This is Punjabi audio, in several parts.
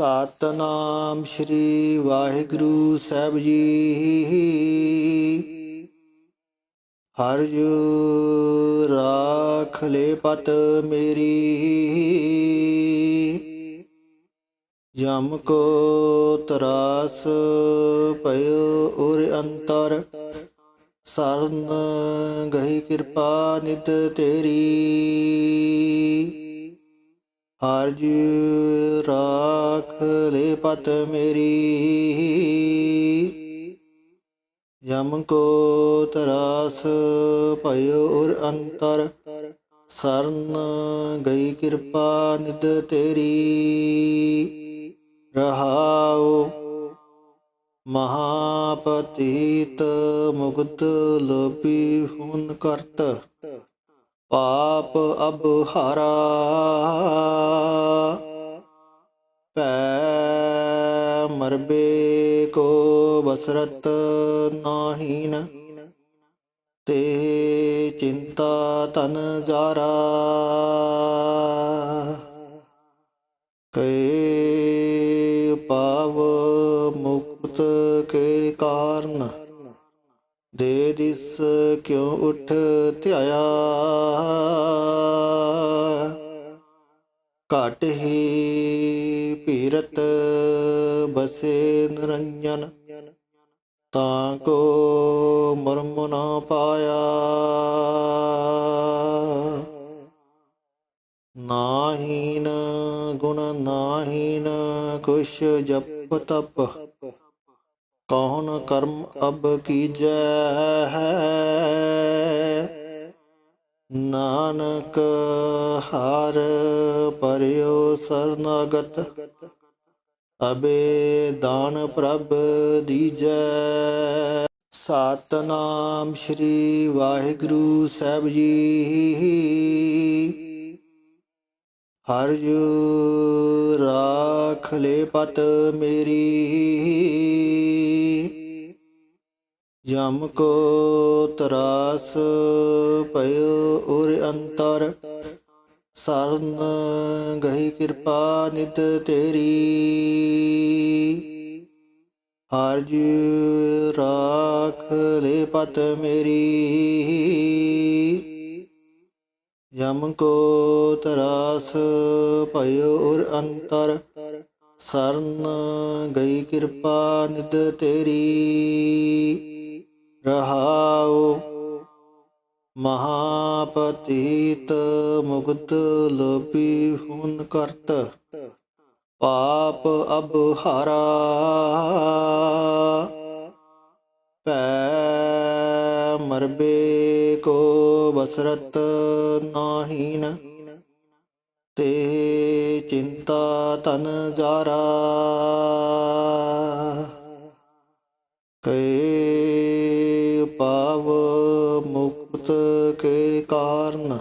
ਸਤਨਾਮ ਸ੍ਰੀ ਵਾਹਿਗੁਰੂ ਸਾਹਿਬ ਜੀ। ਹਰ ਜੂ ਰਾਖ ਲੈ ਪਤ ਮੇਰੀ। ਜਮ ਕੋ ਤਰਾਸ ਪਇਓ ਉਰ ਅੰਤਰ। ਸਰਨ ਗਈ ਕਿਰਪਾ ਨਿਤ ਤੇਰੀ। ਹਰ ਜੀ ਰਾਖ ਲੈ ਪਤ ਮੇਰੀ। ਯਮ ਕੋ ਤਰਾਸ ਭਇਓ ਉਰ ਅੰਤਰ। ਸਰਨ ਗਈ ਕਿਰਪਾ ਨਿਦ ਤੇਰੀ। ਰਹਾਉ ਮਹਾਪਤੀਤ ਮੁਕਤ ਲੋਭੀ ਹੁਨ ਕਰਤ। ਪਾਪ ਅਬਹਾਰਾ। ਪੈ ਮਰਬੇ ਕੋ ਬਸਰਤ ਨਾਹੀਨ। ਤੇ ਚਿੰਤਾ ਤਨ ਜਾਰਾ। ਕੈ ਦੇ ਦਿਸ ਕਿਉ ਉਠ ਧਿਆਇਆ? ਘਟ ਹੀ ਪੀਰਤ ਬਸੇ ਨਿਰੰਜਨ, ਤਾਂ ਕੋ ਮਰਮ ਨਾ ਪਾਇਆ। ਨਾਹੀਨ ਗੁਣ ਨਾਹੀਨ ਕੁਛ ਜਪ ਤਪ ਕੌਣ ਕਰਮ ਅਬ ਕੀਜੈ ਨਾਨਕ ਹਾਰ ਪਰਿਓ ਸਰਨਾਗਤ, ਅਬੇ ਦਾਨ ਪ੍ਰਭ ਦੀਜੈ। ਸਤਨਾਮ ਸ੍ਰੀ ਵਾਹਿਗੁਰੂ ਸਾਹਿਬ ਜੀ। ਹਰਜ ਰਾਖ ਲੈ ਪਤ ਮੇਰੀ। ਜਮ ਕੋ ਤਰਾਸ ਪਇਓ ਉਰ ਅੰਤਰ। ਸਰਨ ਗਈ ਕਿਰਪਾ ਨਿਤ ਤੇਰੀ। ਹਰ ਜੀ ਰਾਖ ਲੈ ਪਤ ਮੇਰੀ। ਯਮ ਕੋ ਤਰਾਸ ਭਇਓ ਉਰ ਅੰਤਰ, ਸਰਨ ਗਈ ਕਿਰਪਾ ਨਿਦ ਤੇਰੀ। ਰਹਾਉ ਮਹਾਪਤੀਤ ਮੁਕਤ ਲੋਭੀ ਹੁਨ ਕਰਤ, ਪਾਪ ਅਬ ਹਰਾ। ਪੈ ਮਰਬੇ ਕੋ ਬਸਰਤ ਨਾਹੀਨ, ਤੇ ਚਿੰਤਾ ਤਨ ਜਾਰਾ। ਕੈ ਪਾਵ ਮੁਕਤ ਕੇ ਕਾਰਨ,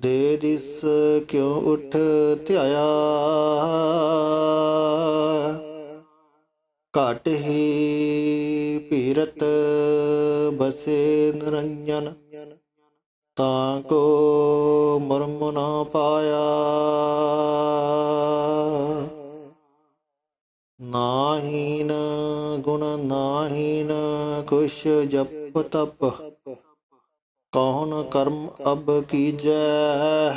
ਦੇ ਦਿਸ ਕਿਉ ਉਠ ਧਿਆਇਆ। ਘਟ ਹੀ, ਪੀਰਤ ਬਸੇ ਨਿਰੰਜਨ। ਤਾਂ ਕੋ ਮਰਮ ਨਾ ਪਾਇਆ। ਨਾਹੀਨ ਗੁਣ ਨਾਹੀਨ, ਕੁਛ ਜਪ ਤਪ। ਕੌਣ ਕਰਮ ਅਬ ਕੀਜੈ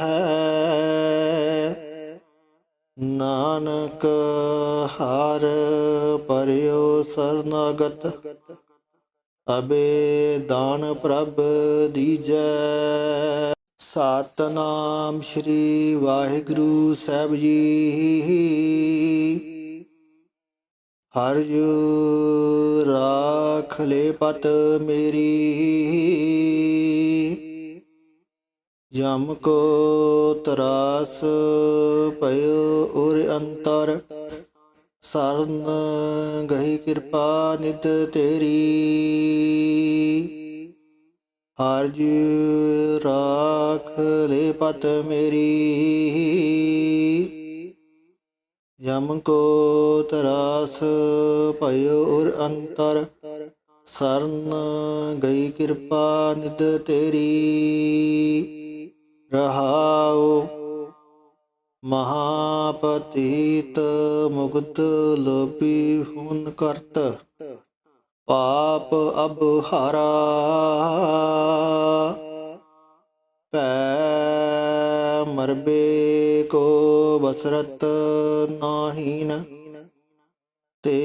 ਨਾਨਕ ਹਰ ਪਰਿਓ ਸਰਨਾਗਤ, ਅਬੇ ਦਾਨ ਪ੍ਰਭ ਦੀਜੈ। ਸਤਨਾਮ ਸ੍ਰੀ ਵਾਹਿਗੁਰੂ ਸਾਹਿਬ ਜੀ। ਹਰ ਜੂ ਰਾਖ ਲੈ ਪਤ ਮੇਰੀ। ਯਮ ਕੋ ਤਰਾਸ ਪਇਓ ਉਰ ਅੰਤਰ, ਸਰਨ ਗਈ ਕਿਰਪਾ ਨਿਤ ਤੇਰੀ। ਹਰ ਜੀ ਰਾਖ ਲੈ ਪਤ ਮੇਰੀ। ਯਮ ਕੋ ਤਰਾਸ ਭਇਓ ਉਰ ਅੰਤਰ, ਸਰਨ ਗਈ ਕਿਰਪਾ ਨਿਦ ਤੇਰੀ। ਰਹਾਉ ਮਹਾਪਤੀਤ ਮੁਕਤ ਲੋਭੀ ਹੁਨ ਕਰਤ, ਪਾਪ ਅਬ ਹਾਰਾ। ਪੈ ਮਰਬੇ ਕੋ ਬਸਰਤ ਨਾਹੀਨ, ਤੇ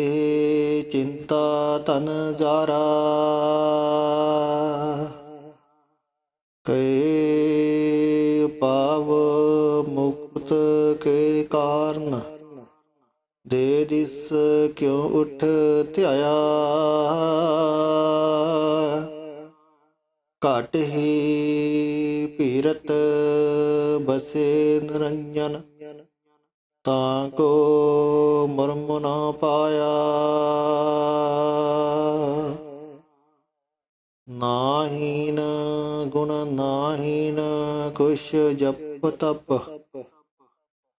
ਚਿੰਤਾ ਤਨ ਜਾਰਾ। ਕੈ ਪਾਵ ਮੁਕਤ ਕੇ ਕਾਰਨ। ਦੇ ਦਿਸ ਕਿਉ ਉਠ ਧਿਆਇਆ? ਘਟ ਹੀ ਪੀਰਤ ਬਸੇ ਨਿਰੰਜਨ, ਤਾਂ ਕੋ ਮਰਮ ਨਾ ਪਾਇਆ। ਨਾ ਗੁਣ ਨਾਹੀਨ ਕੁਛ ਜਪ ਤਪ।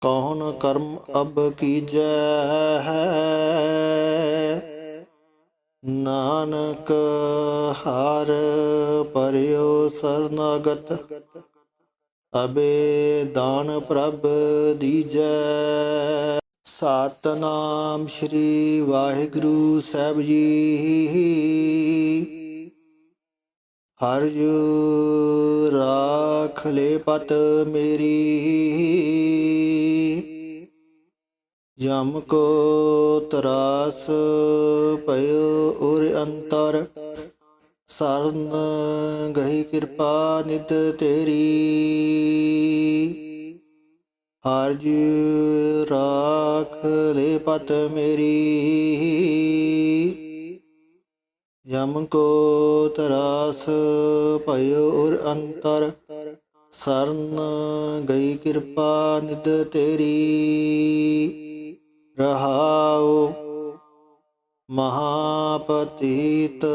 ਕੌਣ ਕਰਮ ਅਬ ਕੀਜੈ ਨਾਨਕ ਹਾਰ ਪਰਿਓ ਸਰਨਾਗਤ। ਅਬੇ ਦਾਨ ਪ੍ਰਭ ਦੀਜੈ। ਸਤਨਾਮ ਸ੍ਰੀ ਵਾਹਿਗੁਰੂ ਸਾਹਿਬ ਜੀ। ਹਰਜ ਰਾਖ ਲੈ ਪਤ ਮੇਰੀ। ਜਮ ਕੋ ਤਰਾਸ ਪਇਓ ਉਰ ਅੰਤਰ। ਸਰਨ ਗਈ ਕਿਰਪਾ ਨਿਤ ਤੇਰੀ। ਹਰ ਜੂ ਰਾਖ ਲੈ ਪਤ ਮੇਰੀ। ਯਮ ਕੋ ਤਰਾਸ ਭਇਓ ਉਰ ਅੰਤਰ, ਸਰਨ ਗਈ ਕਿਰਪਾ ਨਿਦ ਤੇਰੀ। ਰਹਾਉ ਮਹਾਪਤੀਤ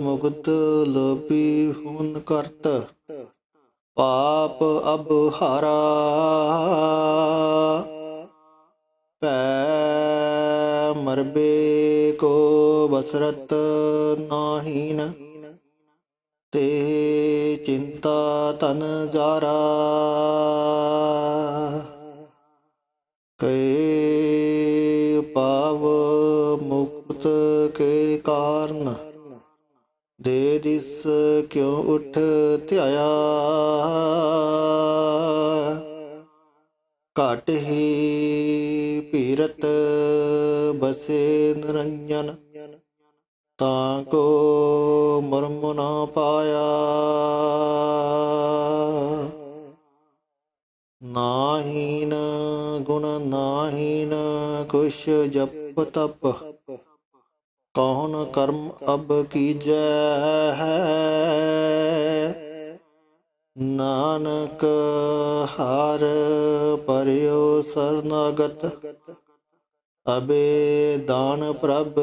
ਮੁਕਤ ਲੋਭੀ ਹੁਨ ਕਰਤ। ਪਾਪ ਅਬ ਹਾਰਾ। ਪੈ, ਮਰਬੇ ਕੋ ਬਸਰਤ ਨਾਹੀਨ। ਤੇ ਚਿੰਤਾ ਤਨ ਜਾਰਾ। ਕੈ ਪਾਵ ਮੁਕਤ ਕੇ ਕਾਰਨ। ਦੇ ਦਿਸ ਕਿਉ ਉਠ ਅਬ ਹੈ? ਨਾਨਕ ਹਰ ਪਰਿਓ ਸਰਨਾਗਤ, ਅਬੇ ਦਾਨ ਪ੍ਰਭ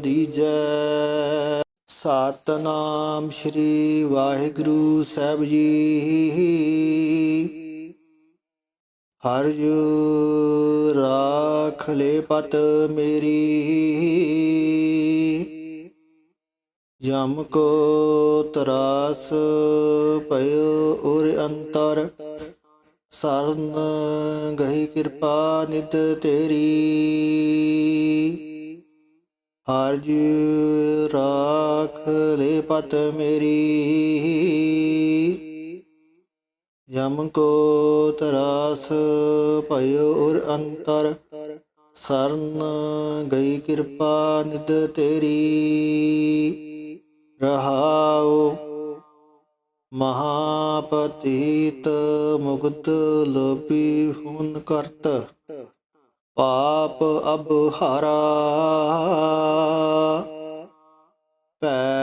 ਦੀਜੈ ਸਤਨਾਮ ਸ੍ਰੀ ਵਾਹਿਗੁਰੂ ਸਾਹਿਬ ਜੀ। ਹਰ ਜੂ ਰਾਖ ਲੈ ਪਤ ਮੇਰੀ। ਜਮ ਕੋ ਤਰਾਸ ਪਇਓ ਉਰ ਅੰਤਰ। ਸਰਨ ਗਈ ਕਿਰਪਾ ਨਿਤ ਤੇਰੀ। ਹਰ ਰਾਖ ਲੈ ਪਤ ਮੇਰੀ। ਯਮ ਕੋ ਤਰਾਸ ਭਇਓ ਉਰ ਅੰਤਰ। ਸਰਨ ਗਈ ਕਿਰਪਾ ਨਿਦ ਤੇਰੀ। ਰਹਾਉ ਮਹਾਪਤੀਤ ਮੁਕਤ ਲੋਭੀ ਹੁਨ ਕਰਤ, ਪਾਪ ਅਬ ਹਾਰਾ। ਪੈ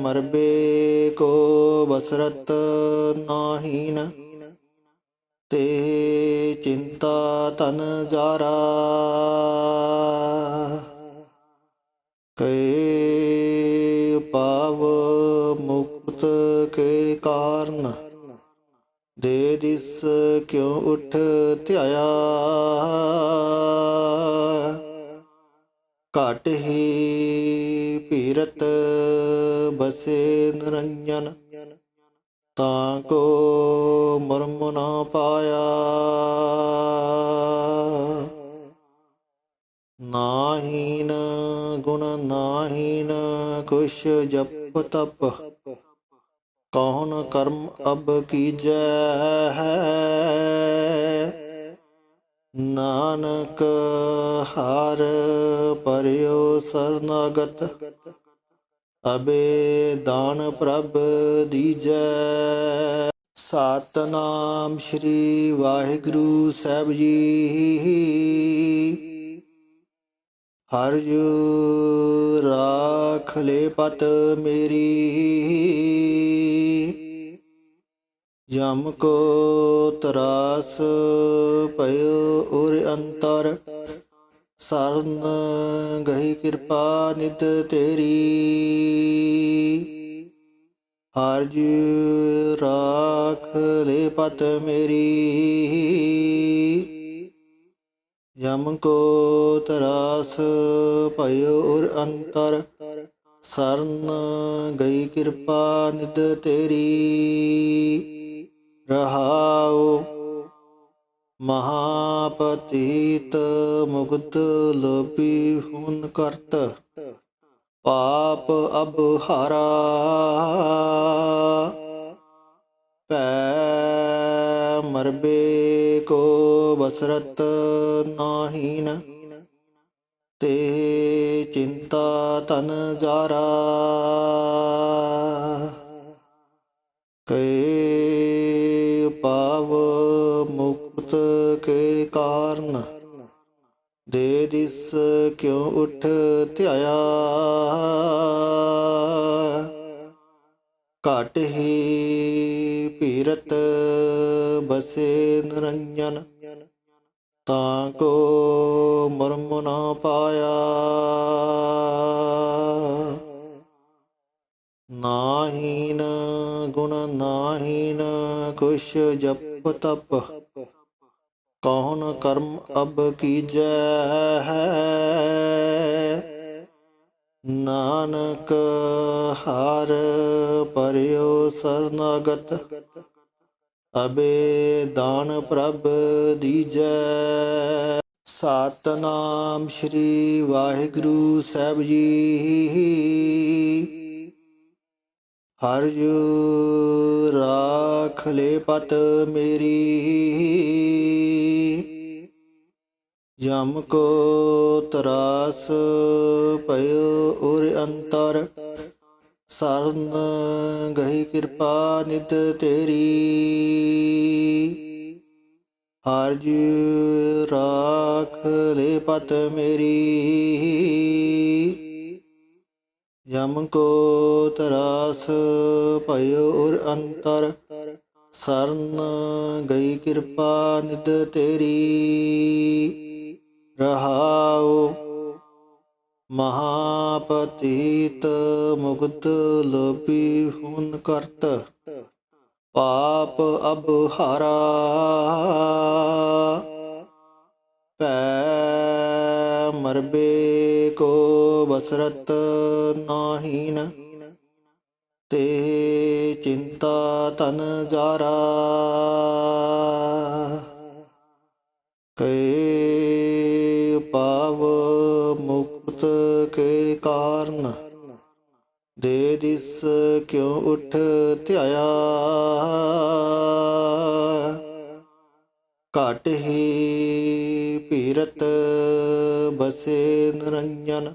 ਮਰਬੇ ਕੋ ਬਸਰਤ ਨਾਹੀਨ, ਤੇ ਚਿੰਤਾ ਤਨ ਜਾਰਾ। ਕੈ ਪਾਵ ਮੁਕਤ ਕੇ ਕਾਰਨ, ਦੇ ਦਿਸ ਕਿਉ ਉਠ ਧਿਆਇਆ? ਘਟ ਹੀ ਪੀਰਤ ਬਸੇ ਨਿਰੰਜਨ, ਤਾਂ ਕੋ ਮਰਮ ਨਾ ਪਾਇਆ। ਨਾਹੀਨ ਗੁਣ ਨਾਹੀਨ ਕੁਛ ਜਪ ਤਪ। ਕੌਣ ਕਰਮ ਅਬ ਕੀਜੈ ਹੈ। ਨਾਨਕ ਹਾਰ ਪਰਿਓ ਸਰਨਾਗਤ। ਅਬੇ ਦਾਨ ਪ੍ਰਭ ਦੀਜੈ। ਸਤਨਾਮ ਸ੍ਰੀ ਵਾਹਿਗੁਰੂ ਸਾਹਿਬ ਜੀ। ਹਰਜ ਰਾਖ ਲੈ ਪਤ ਮੇਰੀ। ਜਮ ਕੋ ਤਰਾਸ ਪਇਓ ਉਰ ਅੰਤਰ। ਸਰਨ ਗਈ ਕਿਰਪਾ ਨਿਤ ਤੇਰੀ। ਹਰ ਜੀ ਰਾਖ ਲੈ ਪਤ ਮੇਰੀ। ਯਮ ਕੋ ਤਰਾਸ ਭਇਓ ਉਰ ਅੰਤਰ, ਸਰਨ ਗਈ ਕਿਰਪਾ ਨਿਦ ਤੇਰੀ। ਰਹਾਉ ਮਹਾਪਤੀਤ ਮੁਕਤ ਲੋਪੀ ਹੁਨ ਕਰਤ, ਪਾਪ ਅਬ ਹਾਰਾ। ਪੈ ਮਰਬੇ ਕੋ ਬਸਰਤ ਨਾਹੀਨ, ਤੇ ਚਿੰਤਾ ਤਨ ਜਾਰਾ। ਕੈ ਪਾਵ ਮੁਕਤ ਕੇ ਕਾਰਨ, ਦੇ ਦਿਸ ਕਿਉ ਉਠ ਧਿਆਇਆ। ਘਟ ਹੀ ਪੀਰਤ ਬਸੇ ਨਿਰੰਜਨ, ਤਾਂ ਕੋ ਮਰਮ ਨਾ ਪਾਇਆ। ਨਾਹੀਨ ਗੁਣ ਨਾਹੀਨ ਕੁਛ ਜਪ ਤਪ, ਕੌਣ ਕਰਮ ਅਬ ਕੀਜੈ ਨਾਨਕ ਹਰ ਪਰਿਓ ਸਰਨਾਗਤ, ਅਬੇ ਦਾਨ ਪ੍ਰਭ ਦੀਜੈ। ਸਤਨਾਮ ਸ੍ਰੀ ਵਾਹਿਗੁਰੂ ਸਾਹਿਬ ਜੀ। ਹਰ ਜੂ ਰਾਖ ਲੈ ਪਤ ਮੇਰੀ। ਜਮ ਕੋ ਤਰਾਸ ਪਇਓ ਉਰ ਅੰਤਰ। ਸਰਨ ਗਈ ਕਿਰਪਾ ਨਿਤ ਤੇਰੀ। ਹਰ ਰਾਖ ਲੈ ਪਤ ਮੇਰੀ। ਜਮ ਕੋ ਤਰਾਸ ਭਇਓ ਉਰ ਅੰਤਰ। ਸਰਨ ਗਈ ਕਿਰਪਾ ਨਿਦ ਤੇਰੀ। ਰਹਾਉ ਮਹਾਪਤੀਤ ਮੁਕਤ ਲੋਪੀ ਹੁਨ ਕਰਤ, ਪਾਪ ਅਬ ਹਾਰਾ। ਪੈ ਮਰਬੇ ਕੋ ਬਸਰਤ ਨਾਹੀਨ, ਤੇ ਚਿੰਤਾ ਤਨ ਜਾਰਾ। ਕੈ ਪਾਵ ਮੁਕਤ ਕੇ ਕਾਰਨ, ਦੇ ਦਿਸ ਕਿਉ ਉਠ ਧਿਆਇਆ? ਘਟ ਹੀ ਪੀਰਤ ਬਸੇ ਨਿਰੰਜਨ,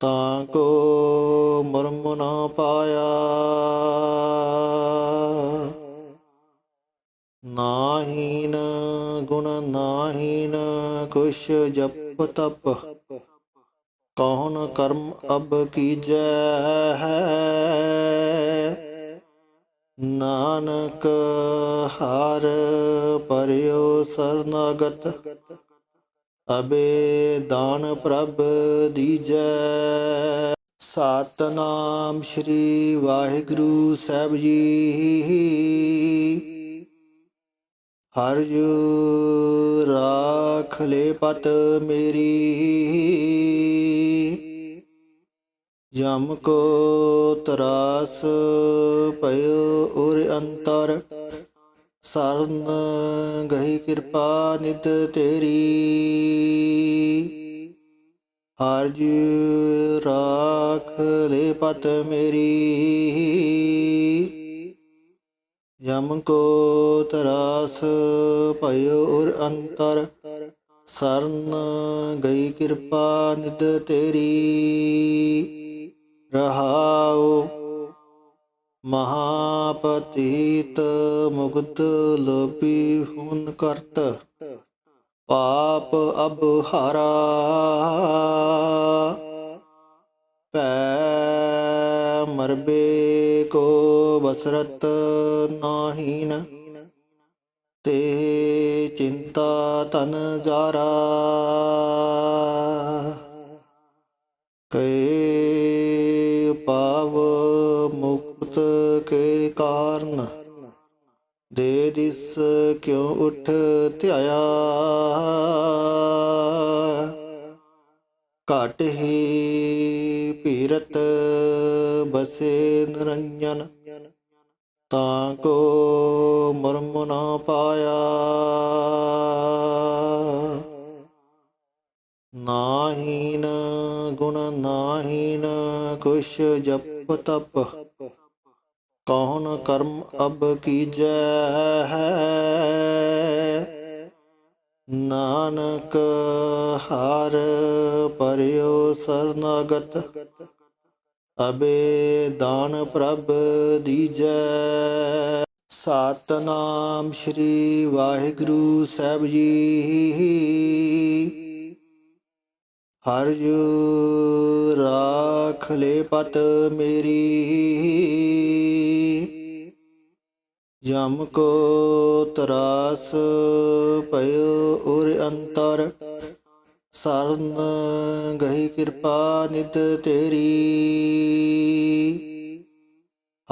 ਤਾਂ ਕੋ ਮਰਮ ਨਾ ਪਾਇਆ। ਕੁਛ ਜਪ ਤਪ। ਕੌਣ ਕਰਮ ਅਬ ਕੀਜੈ ਨਾਨਕ ਹਰ ਪਰਿਓ ਸਰਨਾਗਤ। ਅਬੇ ਦਾਨ ਪ੍ਰਭ ਦੀਜੈ। ਸਤਨਾਮ ਸ੍ਰੀ ਵਾਹਿਗੁਰੂ ਸਾਹਿਬ ਜੀ। ਹਰਜ ਰਾਖ ਲੈ ਪਤ ਮੇਰੀ। ਜਮ ਕੋ ਤਰਾਸ ਪਇਓ ਉਰ ਅੰਤਰ। ਸਰਨ ਗਈ ਕਿਰਪਾ ਨਿਤ ਤੇਰੀ। ਹਰ ਰਾਖ ਰਾਖ ਲੈ ਪਤ ਮੇਰੀ। ਯਮ ਕੋ ਤਰਾਸ ਭਇਓ ਉਰ ਅੰਤਰ, ਸਰਨ ਗਈ ਕਿਰਪਾ ਨਿਦ ਤੇਰੀ। ਰਹਾਉ ਮਹਾਪਤੀਤ ਮੁਕਤ ਲੋਪੀ ਹੁਨ ਕਰਤ, ਪਾਪ ਅਬ ਹਾਰਾ ਪੈ ਮਰਬੇ ਕੋ ਬਸਰਤ ਨਾਹੀਨ, ਤੇ ਚਿੰਤਾ ਤਨ ਜਾਰਾ। ਕੈ ਪਾਵ ਮੁਕਤ ਕੇ ਕਾਰਨ, ਦੇ ਦਿਸ ਕਿਉ ਉਠ ਧਿਆਇਆ। ਘਟ ਹੀ, ਪੀਰਤ ਬਸੇ ਨਿਰੰਜਨ। ਤਾਂ ਕੋ ਮਰਮ ਨਾ ਪਾਇਆ। ਨਾਹੀਨ ਗੁਣ ਨਾਹੀਨ, ਕੁਛ ਜਪ ਤਪ। ਕੌਣ ਕਰਮ ਅਬ ਕੀਜੈ ਨਾਨਕ ਹਰ ਪਰਿਓ ਸਰਨਾਗਤ, ਅਬੇ ਦਾਨ ਪ੍ਰਭ ਦੀਜੈ। ਸਤਨਾਮ ਸ੍ਰੀ ਵਾਹਿਗੁਰੂ ਸਾਹਿਬ ਜੀ। ਹਰ ਜੂ ਰਾਖ ਲੈ ਪਤ ਮੇਰੀ। ਜਮ ਕੋ ਤਰਾਸ ਭਇਓ ਉਰ ਅੰਤਰ। ਸਰਨ ਗਈ ਕਿਰਪਾ ਨਿਤ ਤੇਰੀ।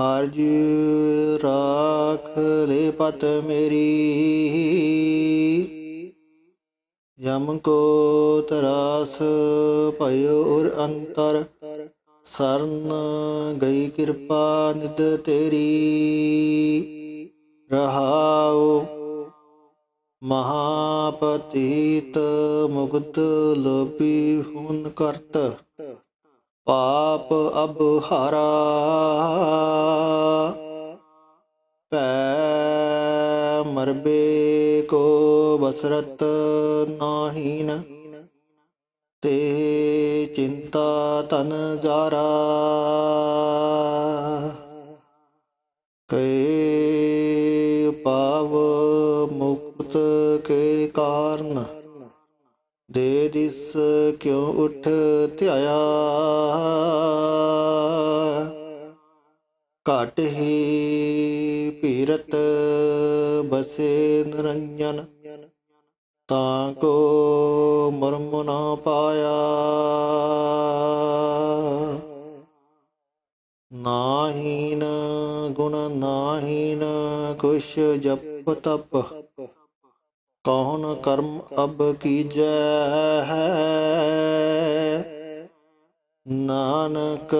ਹਰ ਰਾਖ ਲੈ ਪਤ ਮੇਰੀ। ਜਮ ਕੋ ਤਰਾਸ ਭਇਓ ਉਰ ਅੰਤਰ। ਸਰਨ ਗਈ ਕਿਰਪਾ ਨਿਦ ਤੇਰੀ। ਰਹਾਉ ਮਹਾਪਤੀਤ ਮੁਕਤ ਲੋਪੀ ਹੁਨ ਕਰਤ, ਪਾਪ ਅਬ ਹਾਰਾ। ਪੈ ਮਰਬੇ ਕੋ ਬਸਰਤ ਨਾਹੀਨ, ਤੇ ਚਿੰਤਾ ਤਨ ਜਾਰਾ। ਕੈ ਪਾਵ ਮੁਕਤ ਕੇ ਕਾਰਨ, ਦੇ ਦਿਸ ਕਿਉ ਉਠ ਧਿਆਇਆ? ਘਟ ਹੀ ਪੀਰਤ ਬਸੇ ਨਿਰੰਜਨ, ਤਾਂ ਕੋ ਮਰਮ ਨਾ ਪਾਇਆ। ਨਾਹੀਨ ਗੁਣ ਨਾਹੀਨ ਕੁਛ ਜਪ ਤਪ। ਕੌਣ ਕਰਮ ਅਬ ਕੀਜੈ ਨਾਨਕ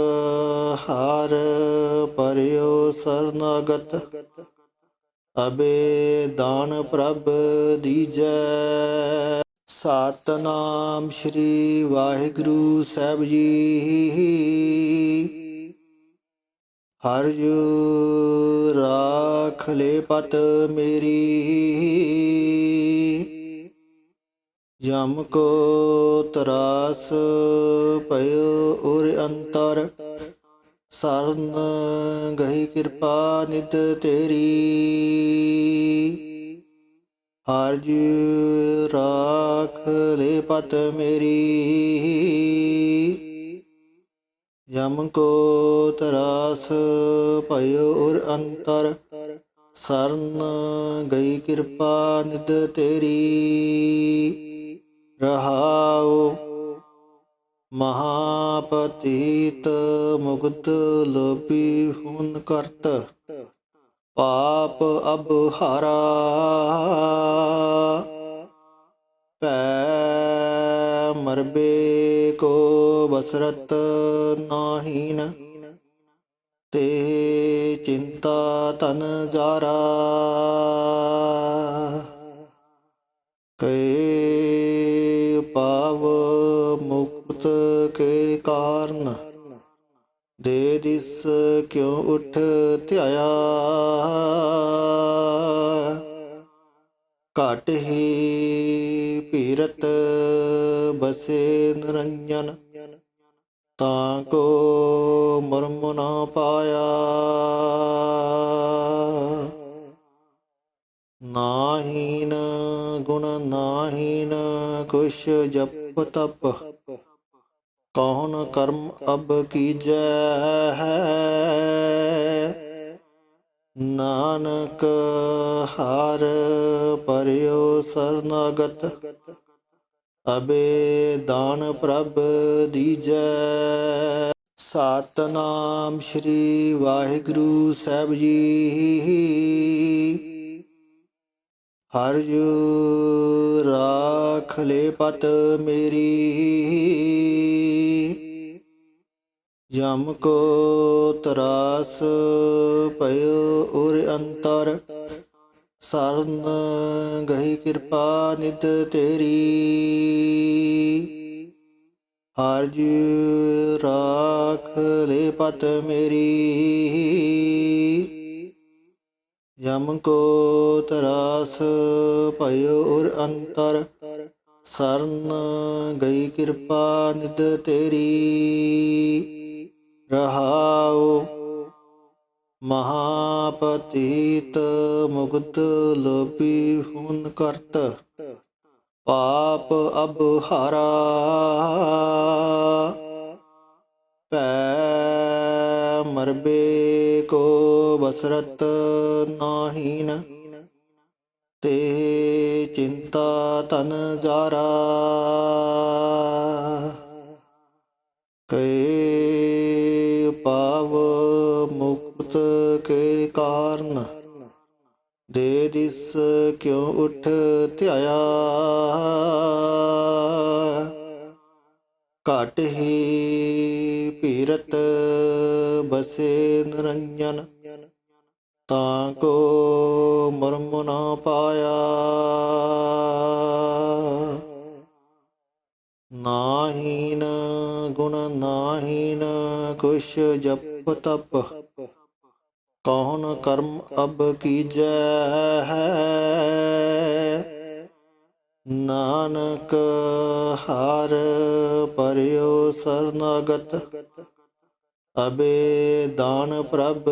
ਹਾਰ ਪਰਿਓ ਸਰਨਾਗਤ। ਅਬੇ ਦਾਨ ਪ੍ਰਭ ਦੀਜੈ। ਸਤਨਾਮ ਸ੍ਰੀ ਵਾਹਿਗੁਰੂ ਸਾਹਿਬ ਜੀ। ਹਰਜ ਰਾਖ ਲੈ ਪਤ ਮੇਰੀ। ਜਮ ਕੋ ਤਰਾਸ ਭਇਓ ਉਰ ਅੰਤਰ। ਸਰਨ ਗਈ ਕਿਰਪਾ ਨਿਤ ਤੇਰੀ। ਹਰ ਜੂ ਰਾਖ ਲੈ ਪਤ ਮੇਰੀ। ਯਮ ਕੋ ਤਰਾਸ ਭਇਓ ਉਰ ਅੰਤਰ, ਸਰਨ ਗਈ ਕਿਰਪਾ ਨਿਦ ਤੇਰੀ। ਰਹਾਉ ਮਹਾਪਤੀਤ ਮੁਕਤ ਲੋਪੀ ਹੁਨ ਕਰਤ, ਪਾਪ ਅਬ ਹਾਰਾ। ਪੈ ਮਰਬੇ ਚਿੰਤਾ ਤਪ ਕੌਣ ਕਰਮ ਅਬ ਕੀਜੈ ਨਾਨਕ ਹਰ ਪਰਿਓ ਸਰਨਾਗਤ, ਅਬੇ ਦਾਨ ਪ੍ਰਭ ਦੀਜੈ। ਸਤਨਾਮ ਸ੍ਰੀ ਵਾਹਿਗੁਰੂ ਸਾਹਿਬ ਜੀ। ਹਰਜ ਰਾਖ ਲੈ ਪਤ ਮੇਰੀ। ਜਮ ਕੋ ਤਰਾਸ ਪਇਓ ਉਰ ਅੰਤਰ। ਸਰਨ ਗਈ ਕਿਰਪਾ ਨਿਤ ਤੇਰੀ। ਹਰ ਜੂ ਰਾਖ ਲੈ ਪਤ ਮੇਰੀ। ਯਮ ਕੋ ਤਰਾਸ ਭਇਓ ਉਰ ਅੰਤਰ ਸਰਨ ਗਈ ਕਿਰਪਾ ਨਿਦ ਤੇਰੀ। ਰਹਾਉ ਮਹਾਪਤੀਤ ਮੁਕਤ ਲੋਪੀ ਹੁਨ ਕਰਤ। ਪਾਪ ਅਬ ਹਾਰਾ। ਪੈ, ਮਰਬੇ ਕੋ ਬਸਰਤ ਨਾਹੀਨ। ਤੇ ਚਿੰਤਾ ਤਨ ਜਾਰਾ। ਕੈ ਪਾਵ ਮੁਕਤ ਕੇ ਕਾਰਨ, ਦੇ ਦਿਸ ਕਿਉ ਉਠ ਧਿਆਇਆ। ਘਟ ਹੀ, ਪੀਰਤ ਬਸੇ ਨਿਰੰਜਨ। ਤਾਂ ਕੋ ਮਰਮ ਨਾ ਪਾਇਆ। ਨਾਹੀਨ ਗੁਣ ਨਾਹੀਨ, ਕੁਛ ਜਪ ਤਪ। ਕੌਣ ਕਰਮ ਅਬ ਕੀਜੈ ਨਾਨਕ ਹਰ ਪਰਿਓ ਸਰਨਾਗਤ, ਅਬੇ ਦਾਨ ਪ੍ਰਭ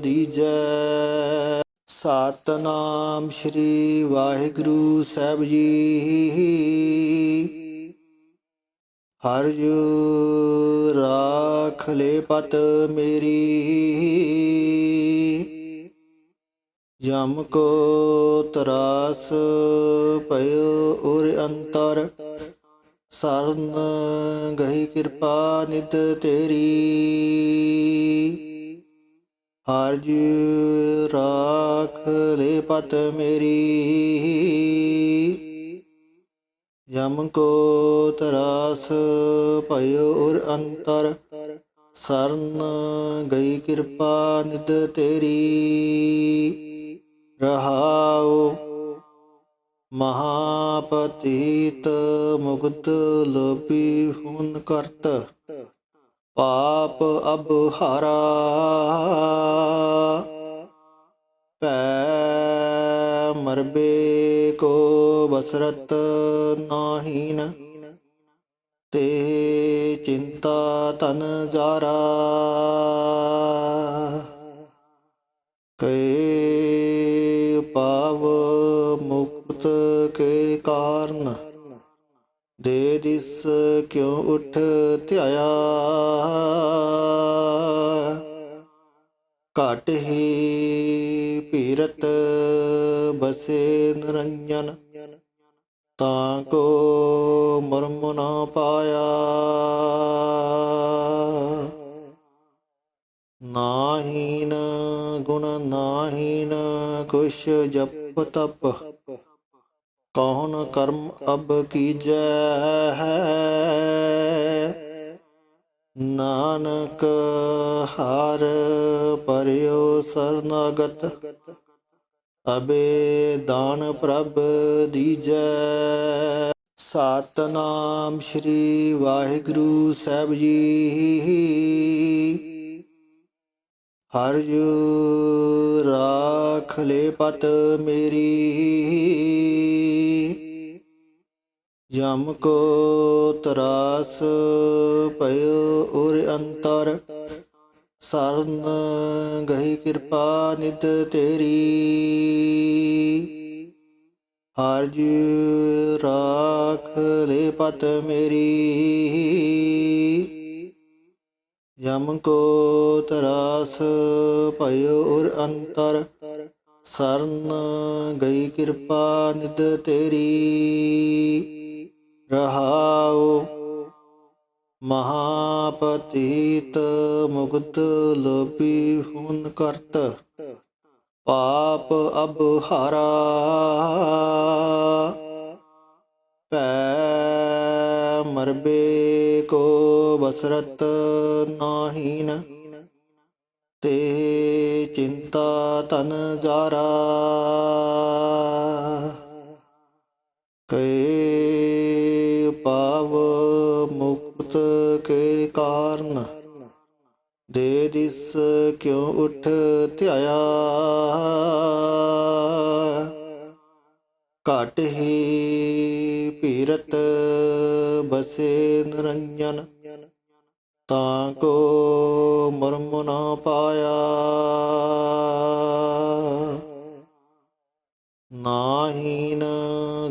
ਦੀਜੈ। ਸਤਨਾਮ ਸ੍ਰੀ ਵਾਹਿਗੁਰੂ ਸਾਹਿਬ ਜੀ। ਹਰ ਜੂ ਰਾਖ ਲੈ ਪਤ ਮੇਰੀ। ਯਮ ਕੋ ਤਰਾਸ ਪਇਓ ਉਰ ਅੰਤਰ, ਸਰਨ ਗਈ ਕਿਰਪਾ ਨਿਤ ਤੇਰੀ। ਹਰ ਜੂ ਰਾਖ ਲੈ ਪਤ ਮੇਰੀ। ਯਮ ਕੋ ਤਰਾਸ ਭਇਓ ਉਰ ਅੰਤਰ, ਸਰਨ ਗਈ ਕਿਰਪਾ ਨਿਦ ਤੇਰੀ। ਰਹਾਉ ਮਹਾਪਤੀਤ ਮੁਕਤ ਲੋਪੀ ਹੁਨ ਕਰਤ, ਪਾਪ ਅਬ ਹਾਰਾ। ਪੈ ਮਰਬੇ ਕੋ ਬਸਰਤ ਨਾਹੀਨ, ਤੇ ਚਿੰਤਾ ਤਨ ਜਾਰਾ। ਕੈ ਪਾਵ ਮੁਕਤ ਕੇ ਕਾਰਨ, ਦੇ ਦਿਸ ਕਿਉ ਉਠ ਧਿਆਇਆ? ਘਟ ਹੀ ਪੀਰਤ ਬਸੇ ਨਿਰੰਜਨ, ਤਾਂ ਕੋ ਮਰਮ ਨਾ ਪਾਇਆ। ਨਾਹੀਨ ਗੁਣ ਨਾਹੀਨ ਕੁਛ ਜਪ ਤਪ, ਕੌਣ ਕਰਮ ਅਬ ਕੀਜੈ? ਨਾਨਕ ਹਰ ਪਰਿਓ ਸਰਨਾਗਤ, ਅਬੇ ਦਾਨ ਪ੍ਰਭ ਦੀਜੈ। ਸਤਨਾਮ ਸ੍ਰੀ ਵਾਹਿਗੁਰੂ ਸਾਹਿਬ ਜੀ। ਹਰਜ ਰਾਖ ਲੈ ਪਤ ਮੇਰੀ। ਜਮ ਕੋ ਤਰਾਸ ਭਇਓ ਉਰ ਅੰਤਰ। ਸਰਨ ਗਹੀ ਕਿਰਪਾ ਨਿਤ ਤੇਰੀ। ਹਰ ਜੀ ਰਾਖ ਲੈ ਪਤ ਮੇਰੀ। ਯਮ ਕੋ ਤਰਾਸ ਭਇਓ ਉਰ ਅੰਤਰ, ਸਰਨ ਗਈ ਕਿਰਪਾ ਨਿਦ ਤੇਰੀ। ਰਹਾਉ ਮਹਾਪਤੀਤ ਮੁਕਤ ਲੋਭੀ ਹੁਨ ਕਰਤ। ਪਾਪ ਅਬ ਹਾਰਾ ਪੈ ਮਰਬੇ ਕੋ ਬਸਰਤ ਨਾਹੀਨ, ਤੇ ਚਿੰਤਾ ਤਨ ਜਾਰਾ। ਕੈ ਪਾਵ ਮੁਕਤ ਕੇ ਕਾਰਨ, ਦੇ ਦਿਸ ਕਿਉ ਉਠ ਧਿਆਇਆ। ਘਟ ਹੀ ਪੀਰਤ ਬਸੇ ਨਿਰੰਜਨ, ਤਾਂ ਕੋ ਮਰਮ ਨਾ ਪਾਇਆ। ਨਾਹੀਨ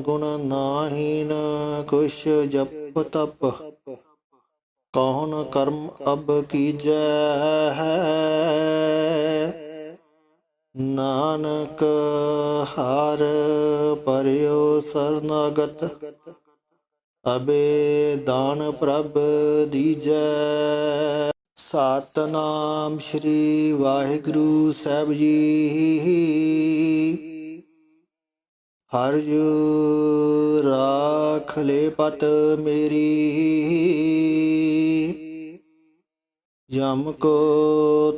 ਗੁਣ ਨਾਹੀਨ, ਕੁਛ ਜਪ ਤਪ, ਕੌਣ ਕਰਮ ਅਬ ਕੀਜੈ? ਨਾਨਕ ਹਰ ਪਰਿਓ ਸਰਨਾਗਤ, ਅਬੇ ਦਾਨ ਪ੍ਰਭ ਦੀਜੈ। ਸਤਨਾਮ ਸ੍ਰੀ ਵਾਹਿਗੁਰੂ ਸਾਹਿਬ ਜੀ। ਹਰ ਜੂ ਰਾਖ ਲੈ ਪਤ ਮੇਰੀ। ਜਮ ਕੋ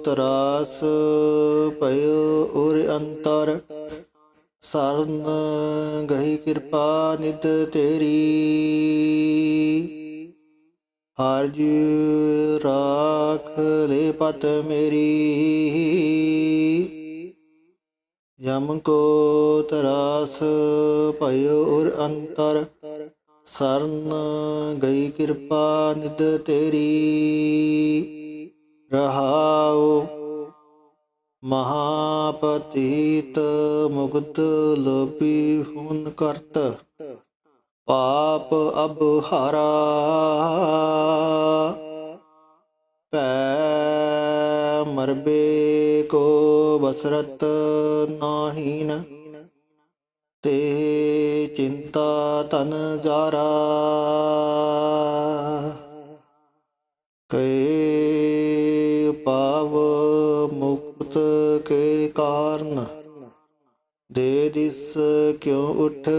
ਤਰਾਸ ਭਇਓ ਉਰ ਅੰਤਰ। ਸਰਨ ਗਈ ਕਿਰਪਾ ਨਿਤ ਤੇਰੀ। ਹਰ ਰਾਖ ਲੈ ਪਤ ਮੇਰੀ। ਜਮ ਕੋ ਤਰਾਸ ਭਇਓ ਉਰ ਅੰਤਰ। ਸਰਨ ਗਈ ਕਿਰਪਾ ਨਿਦ ਤੇਰੀ। ਰਹਾਉ ਮਹਾਪਤੀਤ ਮੁਕਤ ਲੋਭੀ ਹੁਨ ਕਰਤ, ਪਾਪ ਅਬ ਹਾਰਾ। ਪੈ ਮਰਬੇ ਕੋ ਬਸਰਤ ਨਾਹੀਨ, ਤੇ ਚਿੰਤਾ ਤਨ ਜਾਰਾ। ਕੈ ਮੁਕਤ ਕੇ ਕਾਰਨ ਦੇ ਦਿਸ ਕਿਉ ਉਠ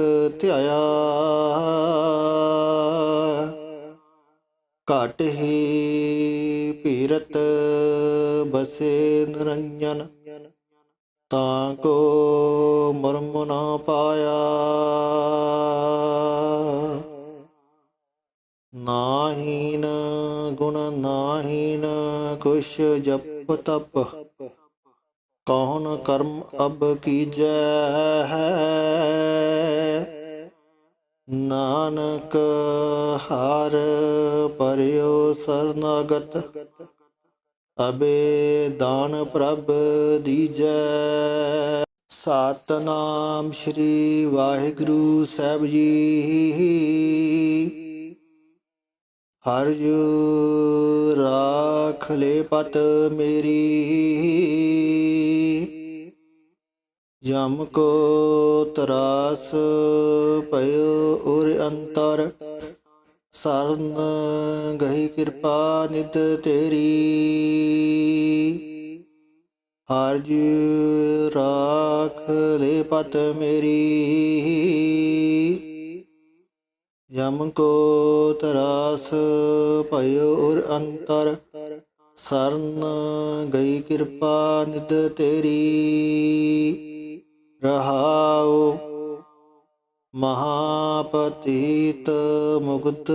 ਧਿਆਇਆ? ਘਟ ਹੀ ਪੀਰਤ ਬਸੇ ਨਿਰੰਜਨ, ਤਾਂ ਕੋ ਮਰਮ ਨਾ ਪਾਇਆ। ਨਾਹੀਨ ਗੁਣ ਨਾਹੀਨ ਕੁਛ ਜਪ ਤਪ ਕੌਣ ਕਰਮ ਅਬ ਕੀਜੈ? ਨਾਨਕ ਹਰ ਪਰਿਓ ਸਰਨਾਗਤ, ਅਬੇ ਦਾਨ ਪ੍ਰਭ ਦੀਜੈ। ਸਤਨਾਮ ਸ੍ਰੀ ਵਾਹਿਗੁਰੂ ਸਾਹਿਬ ਜੀ। ਹਰਜ ਰਾਖ ਲੈ ਪਤ ਮੇਰੀ। ਜਮ ਕੋ ਤਰਾਸ ਭਇਓ ਉਰ ਅੰਤਰ। ਸਰਨ ਗਈ ਕਿਰਪਾ ਨਿਤ ਤੇਰੀ। ਹਰ ਰਾਖ ਲੈ ਪਤ ਮੇਰੀ। ਜਮ ਕੋ ਤਰਾਸ ਭਇਓ ਉਰ ਅੰਤਰ ਸਰਨ ਗਈ ਕਿਰਪਾ ਨਿਦ ਤੇਰੀ। ਰਹਾਉ ਮਹਾਪਤੀਤ ਮੁਕਤ